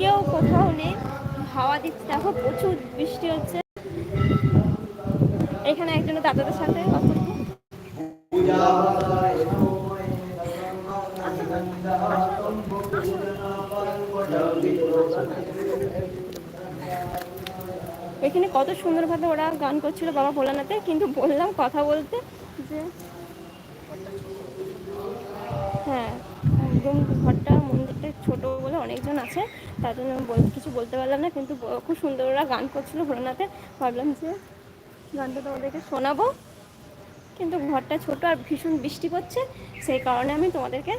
কেউ কোথাও নেই। হাওয়া দিচ্ছে। দেখো প্রচুর বৃষ্টি হচ্ছে। এখানে একজনের দাদাদের সাথে এখানে কত সুন্দরভাবে ওরা গান করছিল বাবা ভোলানাথে, কিন্তু বললাম কথা বলতে যে হ্যাঁ। ছোট বলে অনেকজন আছে, তার জন্য কিছু বলতে পারলাম না, কিন্তু খুব সুন্দর ওরা গান করছিল ভোলানাথে। ভাবলাম যে গানটা তোমাদেরকে শোনাবো। কিন্তু ঘরটা ছোট আর ভীষণ বৃষ্টি পড়ছে, সেই কারণে আমি তোমাদেরকে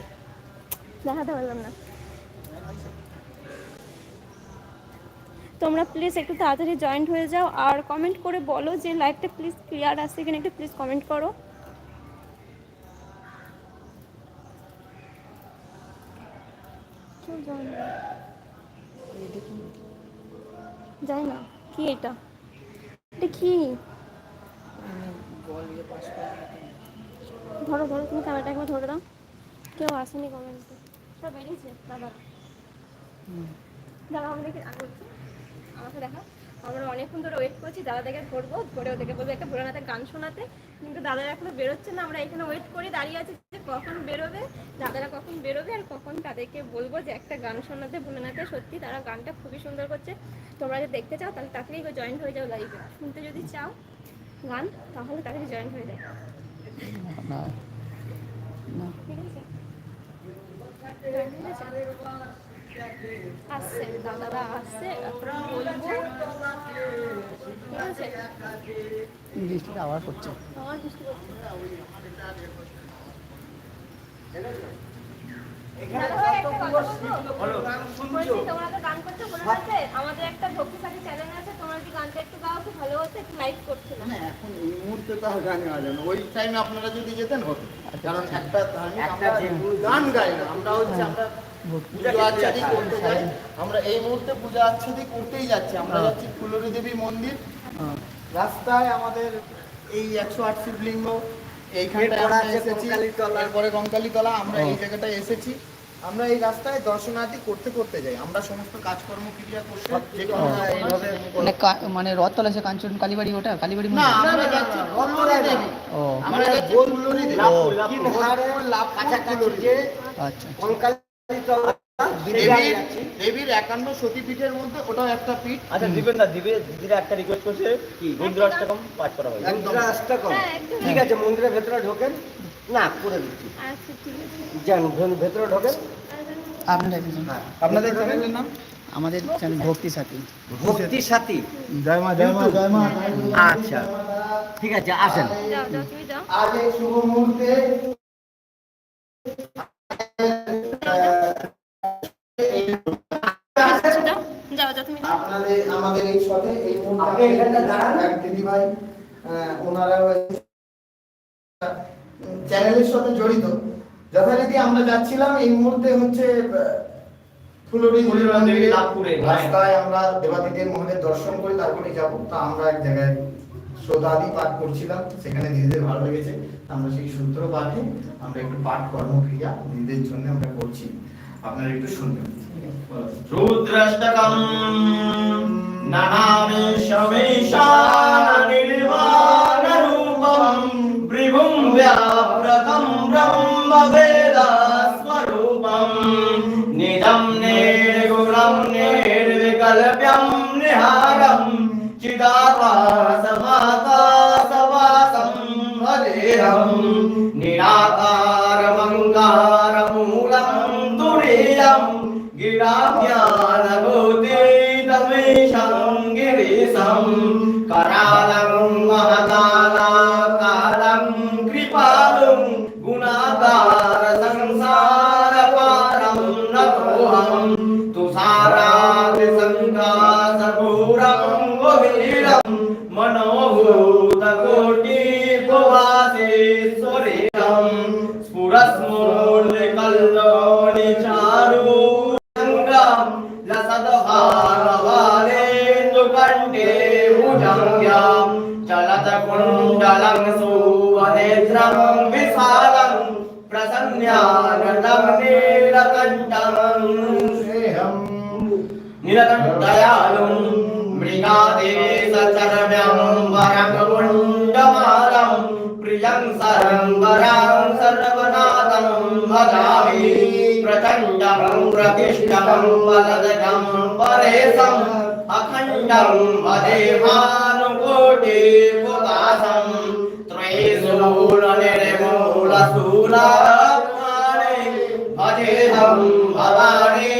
দেখাতে পারলাম না। তোমরা প্লিজ একটু তাড়াতাড়ি জয়েন্ট হয়ে যাও, আর কমেন্ট করে বলো যে লাইভটা প্লিজ ক্লিয়ার আসছে কিনা, একটু প্লিজ কমেন্ট করো। কেউ যায় না। যাই না কি এটা? এটা কি? ধরো ধরো, তুমি ক্যামেরাটা একবার ধরে দাও। কেউ আসেনি কমেন্টে সব বেরিয়েছে, দাদা। দাদা আমি দেখি আমাকে দেখা আমরা অনেকক্ষণ ধরে ওয়েট করছি দাদাদেরকে ধরবো ধরে ওদেরকে বলব একটা ভোলানাথের গান শোনাতে। কিন্তু দাদারা এখনও বেরোচ্ছে না আমরা এখানে ওয়েট করে দাঁড়িয়ে আছি যে কখন বেরোবে দাদারা কখন বেরোবে আর কখন তাদেরকে বলব যে একটা গান শোনাতে ভোলানাথে সত্যি তারা গানটা খুবই সুন্দর করছে। তোমরা যদি দেখতে চাও তাহলে তাড়াতাড়ি জয়েন হয়ে যাও লাইভে শুনতে যদি চাও গান তাহলে তাড়াতাড়ি জয়েন হয়ে যায় ঠিক আছে? আসছে দাদারা আসছে বলব। ঠিক আছে? বৃষ্টিটা আবার বৃষ্টি করছ। বলে। যাচ্ছে, আমাদের একটা ভক্তি সাথী চ্যানেল আছে তোমরা কি গানটা একটু গাও খুব ভালো হতো একটু লাইভ করছ না। না, এখন এই মুহূর্তে তো গান গাওয়া ওই টাইমে আপনারা যদি যেতেন হতো। কারণ একটা গান গাই না আমরা হচ্ছে আমরা পূজা আচ্ছাদি করতে যাই আমরা এই মুহূর্তে পূজা আচ্ছাদি করতেই যাচ্ছি। আমরা। যাচ্ছি ফুলরি দেবী মন্দির। রাস্তায় আমাদের এই একশো আট শিবলিঙ্গ এইখানটায় আমরা এসেছি। এরপরে কঙ্কালীতলা আমরা এই। জায়গাটায় এসেছি। আমরা এই রাস্তায় দর্শনার্থী করতে করতে যাই। আমরা সমস্ত কাজকর্ম ক্রিয়া করতে হ্যাঁ। মানে কা- মানে রথতলা সে কাঞ্চন কালীবাড়ি ওটা? কালীবাড়ি না আমরা যাচ্ছি ফুলরি দেবী। ও। আমরা যাচ্ছি ফুলরি দেবী। ও। কাছাকাছি যে আচ্ছা দেবীর একান্ন সতীপীঠের মধ্যে ওটাও একটা পীঠ। আচ্ছা দিবেন না দিবে দিদিরা একটা রিকোয়েস্ট করছে কি রুদ্রাষ্টকম পাঠ করা হয় হ্যাঁ ঠিক আছে মন্দিরের ভেতরে ঢোকেন। না করে দিচ্ছি আচ্ছা ঠিক আছে। যান ভেতরে ঢোকেন। আপনারা আপনাদের চ্যানেলের নাম? আমাদের চ্যানেল ভক্তি সাথী। ভক্তি সাথী? জয় মা জয় মা জয় মা। আচ্ছা। ঠিক আছে আসেন। আজ এই শুভ মুহূর্তে। আপনাদের আমাদের এই সাথে এই মুহূর্তে এখানটা দাঁড়ান। এক দিদি ভাই ওনারা চ্যানেলের সাথে জড়িত। যথারীতি আমরা যাচ্ছিলাম এই মুহূর্তে হচ্ছে রাস্তায় আমরা দেবাদিদের মহলের দর্শন করে তারপরে যাব। তা আমরা এক জায়গায় শ্রোতাদি পাঠ করছিলাম সেখানে দিদিদের ভালো লেগেছে। আমরা সেই সূত্র পাঠে আমরা একটু পাঠ কর্মক্রিয়া নিজেদের জন্য আমরা করছি। আপনারা একটু শুনবেন। রুদ্রাষ্টকম নানামেশমেশানির্বাণ রূপম ভৃগুম ব্যাপ্রতম ব্রহ্ম বেদাস্বরূপম নিদম নির্গুণম নির্বিকল্প্যম নিহারম চিদাকাশমাকাশবাসম Gracias. चलत चलतकुण्डलं सुवनेत्रं विशालं प्रसन्न्यानलं नीलकण्ठं श्रेयं निरकण्ठयालुं मृगादेशचरव्यं वरकुण्डमालं प्रियं सरङ्गरां सर्वनाथं वदामि प्रचण्डं प्रतिष्ठं वलदकं परेशम् अखण्डं वदेहानुकोटिपुतासं त्रयीशूलनिर्मूलशूलात्माने भजेहं भवानी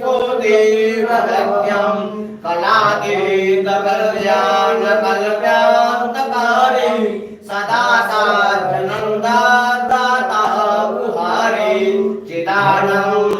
सुदेवज्ञं कलातीतकल्याणकल्प्यान्तकारि सदा साधनं दाता गुहारे चिदानम्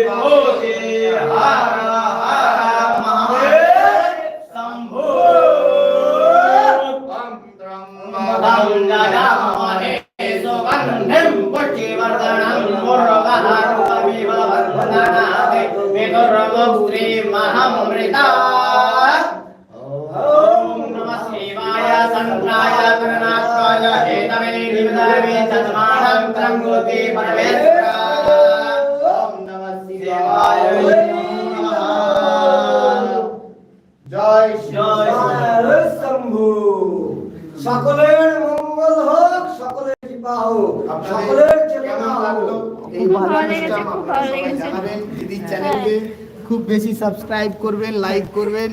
सन्त्राय करणात्माय हेतवे निवदावे तस्मानं त्रङ्गोति परमेश्वर ॐ नमः शिवाय नमः জয় জয় জয় শম্ভু সকলের মঙ্গল হোক সকলের কৃপা হোক সকলের চেতনা কেমন লাগলো হোক এই খুব ভালো অনুষ্ঠান লেগেছে, খুব আপনারা ভালো সবাই লেগেছে। জানাবেন দিদির চ্যানেলকে খুব বেশি সাবস্ক্রাইব করবেন লাইক করবেন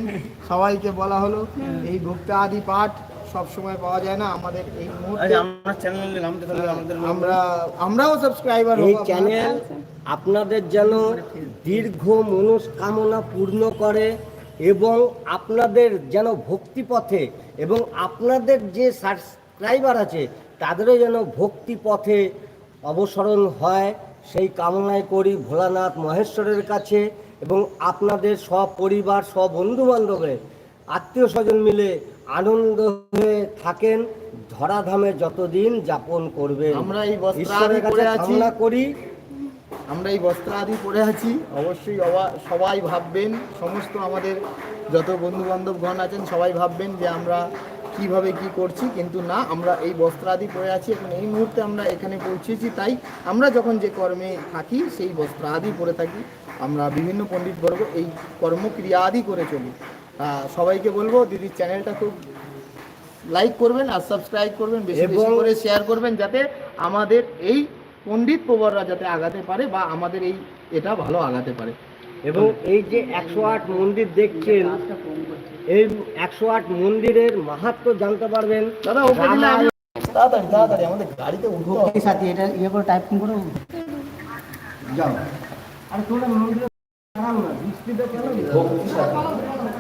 সবাইকে বলা হলো এই ভক্তি আদি পাঠ সব সময় পাওয়া যায় না। আমাদের এই মুহূর্তে আমার চ্যানেলের নামটা তাহলে আমাদের আমরা আমরাও সাবস্ক্রাইবার এই চ্যানেল আপনাদের যেন দীর্ঘ মনস্কামনা পূর্ণ করে এবং আপনাদের যেন ভক্তি পথে এবং আপনাদের যে সাবস্ক্রাইবার আছে তাদেরও যেন ভক্তি পথে অবসরণ হয়। সেই কামনায় করি ভোলানাথ মহেশ্বরের কাছে এবং আপনাদের সব সপরিবার সবন্ধু বান্ধবের আত্মীয় স্বজন মিলে আনন্দ হয়ে থাকেন ধরাধামে যতদিন যাপন করবে আমরা এই বস্ত্র ঈশ্বরের আদি কাছে পরে আছি। কামনা করি। আমরা এই বস্ত্র আদি পরে আছি। অবশ্যই সবাই ভাববেন সমস্ত আমাদের যত বন্ধু বান্ধবগণ আছেন সবাই ভাববেন যে আমরা কীভাবে কি করছি কিন্তু না আমরা এই বস্ত্র আদি পরে আছি। এখন এই মুহূর্তে আমরা এখানে পৌঁছেছি তাই আমরা যখন যে কর্মে থাকি সেই বস্ত্র আদি পরে থাকি। আমরা বিভিন্ন পণ্ডিতবর্গ এই কর্মক্রিয়া আদি করে চলি। সবাইকে বলব দিদির চ্যানেলটা খুব লাইক করবেন আর সাবস্ক্রাইব করবেন বেশি বেশি এবং- করে শেয়ার করবেন যাতে আমাদের এই পণ্ডিত প্রবররা যাতে আগাতে পারে বা আমাদের এই এটা ভালো আগাতে পারে। এবং এই যে একশো আট মন্দির দেখছেন এই একশো আট মন্দিরের মাহাত্ম জানতে পারবেন। দাদা ওকে তাড়াতাড়ি তাড়াতাড়ি আমাদের গাড়িতে হবে। এটা ইয়ে করে টাইপিং করে। যাও। আর তোমরা মন্দিরে ভক্তি সাথী।